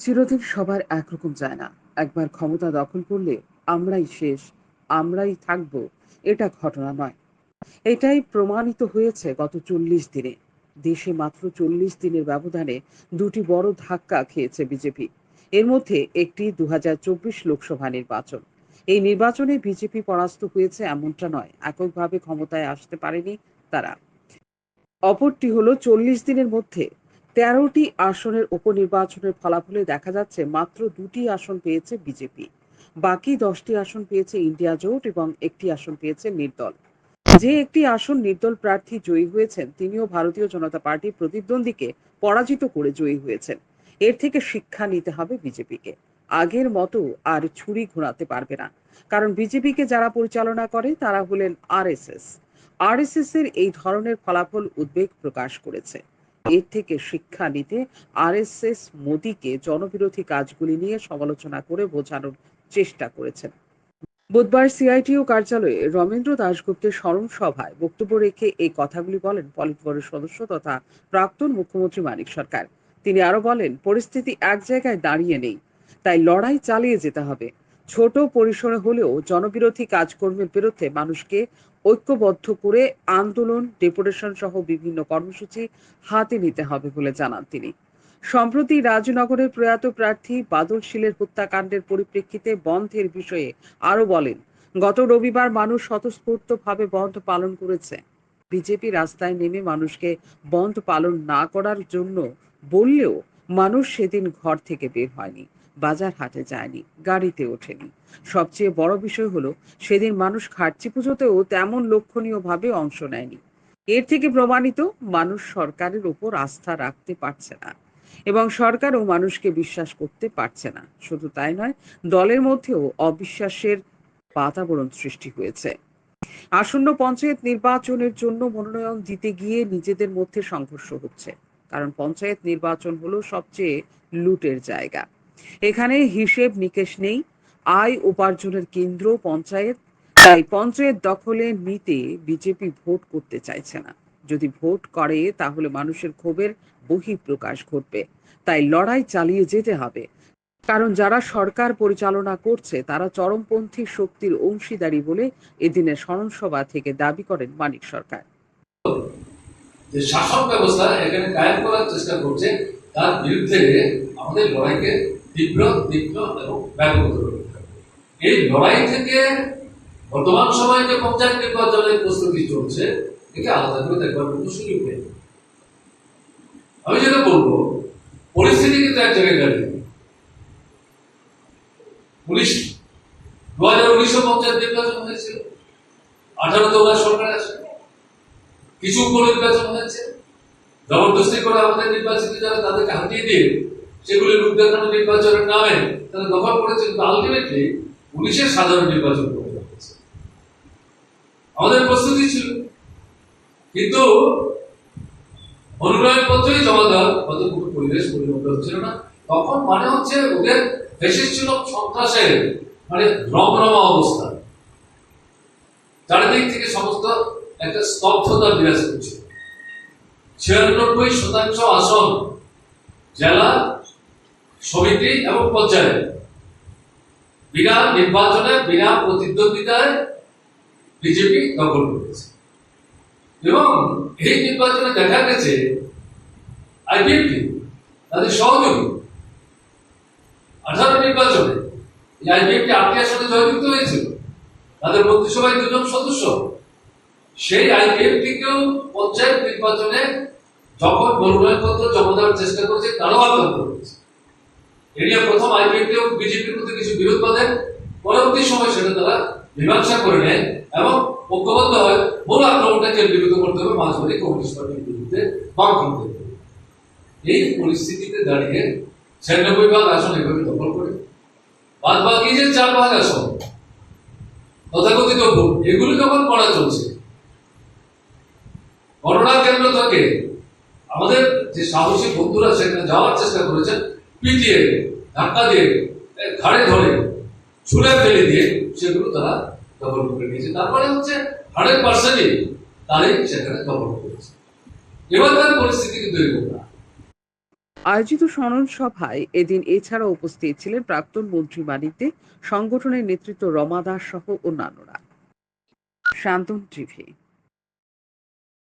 চিরদিন সবার একরকম যায় না। একবার ক্ষমতা দখল করলে আমরাই শেষ, আমরাই থাকব, এটা ঘটনা নয়। এটাই প্রমাণিত হয়েছে গত চল্লিশ দিনে। দেশে মাত্র চল্লিশ দিনের ব্যবধানে দুটি বড় ধাক্কা খেয়েছে বিজেপি। এর মধ্যে একটি দু হাজার চব্বিশ লোকসভা নির্বাচন। এই নির্বাচনে বিজেপি পরাস্ত হয়েছে এমনটা নয়, এককভাবে ক্ষমতায় আসতে পারেনি তারা। অপরটি হলো চল্লিশ দিনের মধ্যে তেরোটি আসনের উপনির্বাচনের ফলাফলে দেখা যাচ্ছে মাত্র দুটি আসন পেয়েছে বিজেপি। বাকি দশটি আসন পেয়েছে ইন্ডিয়া জোট এবং একটি আসন পেয়েছে নির্দল। যে একটি আসন নির্দল প্রার্থী জয়ী হয়েছেন, তিনিও ভারতীয় জনতা পার্টির প্রতিদ্বন্দ্বীকে পরাজিত করে জয়ী হয়েছেন। এর থেকে শিক্ষা নিতে হবে বিজেপিকে। আগের মতো আর ছুরি ঘোরাতে পারবে না। কারণ বিজেপিকে যারা পরিচালনা করে, তারা হলেন আরএসএস। আরএসএস এর এই ধরনের ফলাফল উদ্বেগ প্রকাশ করেছে। এর থেকে শিক্ষা নিতে আরএসএস মোদীকে জনবিরোধী কাজগুলি নিয়ে সমালোচনা করে বোঝানোর চেষ্টা করেছেন। বুধবার সিআইটিও কার্যালয়ে রমেন্দ্র দাশগুপ্তের স্মরণ সভায় বক্তব্য রেখে এই কথাগুলি বলেন পলিটব্যুরোর সদস্য তথা প্রাক্তন মুখ্যমন্ত্রী মানিক সরকার। তিনি আরও বলেন, পরিস্থিতি এক জায়গায় দাঁড়িয়ে নেই, তাই লড়াই চালিয়ে যেতে হবে। ছোট পরিসরে হলেও জনবিরোধী কাজকর্মের বিরুদ্ধে মানুষকে ঐক্যবদ্ধ করে আন্দোলন ডেপুটেশন সহ বিভিন্ন কর্মসূচি হাতে নিতে হবে বলে জানান তিনি। সম্প্রতি রাজনগরের প্রয়াত প্রার্থী বাদল শীলের হত্যাকাণ্ডের পরিপ্রেক্ষিতে বন্ধের বিষয়ে আরও বলেন, গত রবিবার মানুষ স্বতঃস্ফূর্তভাবে বন্ধ পালন করেছে। বিজেপি রাস্তায় নেমে মানুষকে বন্ধ পালন না করার জন্য বললেও মানুষ সেদিন ঘর থেকে বের হয়নি, বাজার হাটে যায়নি, গাড়িতে ওঠেনি। সবচেয়ে বড় বিষয় হলো, সেদিন মানুষ খার্চি পুজোতেও তেমন লক্ষণীয়ভাবে অংশ নেয়নি। এর থেকে প্রমাণিত, মানুষ সরকারের উপর আস্থা রাখতে পারছে না এবং সরকারও মানুষকে বিশ্বাস করতে পারছে না। শুধু তাই নয়, দলের মধ্যেও অবিশ্বাসের বাতাবরণ সৃষ্টি হয়েছে। আসন্ন পঞ্চায়েত নির্বাচনের জন্য মনোনয়ন দিতে গিয়ে নিজেদের মধ্যে সংঘর্ষ হচ্ছে। কারণ পঞ্চায়েত নির্বাচন হলো সবচেয়ে লুটের জায়গা। এখানে হিসেব নিকেশ নেই, আয় উপার্জনের কেন্দ্র পঞ্চায়েত, তাই পঞ্চায়েত দখলে নিতে বিজেপি ভোট করতে চাইছে না। যদি ভোট করে, তাহলে মানুষের ক্ষোভের বহিঃপ্রকাশ ঘটবে। তাই লড়াই চালিয়ে যেতে হবে। কারণ যারা সরকার পরিচালনা করছে, তারা চরমপন্থী শক্তির অংশীদারি বলে এদিনের স্মরণসভা থেকে দাবি করেন মানিক সরকার। যে শাসন ব্যবস্থা এখানে কায়েম করার চেষ্টা করছে, তার বিরুদ্ধে আমাদের লড়াইকে তীব্র তীব্র এবং ব্যাপক করতে এই লড়াই থেকে বর্তমান সময়ে যে পঞ্চায়েত নির্বাচনের প্রস্তুতি চলছে, একে আলাদা করে দেখবার কোনো সুযোগ নেই। আমি যেটা বলব, পরিস্থিতি কিন্তু এক জায়গায়। উনিশ দু হাজার উনিশশো পঞ্চায়েত নির্বাচন হয়েছিল আঠারো ওনার সরকার আছে কিছু উপর নির্বাচন হয়েছে। জবরদস্তি করে আমাদের নির্বাচিত যারা, তাদেরকে হাতিয়ে দিয়ে সেগুলি রূপ দেখানো নির্বাচনের নামে তারা দখল করেছে কিন্তু আলটিমেটলি পুলিশের সাধারণ নির্বাচন আমাদের প্রস্তুতি ছিল। কিন্তু মনোনয়ন পত্রই জমা দেওয়ার কোনো পরিবেশ, পরিবর্তন হচ্ছিল না। তখন মানে হচ্ছে ওদের দেশে ছিল সন্ত্রাসের মানে রমরমা অবস্থা। চারিদিক থেকে সমস্ত একটা স্তব্ধতা বিরাজ করছে। ছিয়ানব্বই শতাংশ আসন, জেলা, সমিতি এবং পঞ্চায়েত। বিনা নির্বাচনে, বিনা প্রতিদ্বন্দ্বিতায় বিজেপি দখল করেছে। এবং এই নির্বাচনে দেখা গেছে আইপিএফটি তাদের সহযোগী। আঠারো নির্বাচনে এই আইপিএফটি আটটি আসনে জয়যুক্ত হয়েছিল। তাদের মন্ত্রিসভায় দুজন সদস্য। সেই আইপিএফটিকেও পঞ্চায়েত নির্বাচনে যখন মনোনয়নপত্র জমা দেওয়ার চেষ্টা করেছে, তারাও আন্দোলন করেছে এ প্রথম আইপিএফটিও বিজেপির মধ্যে কিছু বিরোধ বাঁধে পরবর্তী সময় সেটা তারা মীমাংসা করে নেয় এবং ঐক্যবদ্ধ হয়। মূল আক্রমণটা কেন্দ্রীভূত করতে হবে মাঝবাড়ি কমিউনিস্ট পার্টির বিরুদ্ধে বামফ্রন্টের বিরুদ্ধে। এই পরিস্থিতিতে দাঁড়িয়ে ছিয়ানব্বই ভাগ আসন এভাবে দখল করে। বাদ বাকি যে চার ভাগ আসন, তথাকথিত ভোট, এগুলি যখন করা চলছে করোনা কেন্দ্র থেকে আমাদের যে সাহসী বন্ধুরা সেখানে যাওয়ার চেষ্টা করেছেন, পিটিয়ে, ধাক্কা দিয়ে ঘাড়ে ধরে, ছুঁড়ে ফেলে দিয়ে সেগুলো তারা দখল করে নিয়েছে। তারপরে হচ্ছে হান্ড্রেড পার্সেন্টই তারাই সেখানে দখল করেছে। এবার তার পরিস্থিতি কিন্তু এরকম আয়োজিত স্মরণ সভায় এদিন এছাড়া উপস্থিত ছিলেন প্রাক্তন মন্ত্রী মানিকদে সংগঠনের নেতৃত্ব রমা দাস সহ অন্যান্যরা। শান্তন টিভি।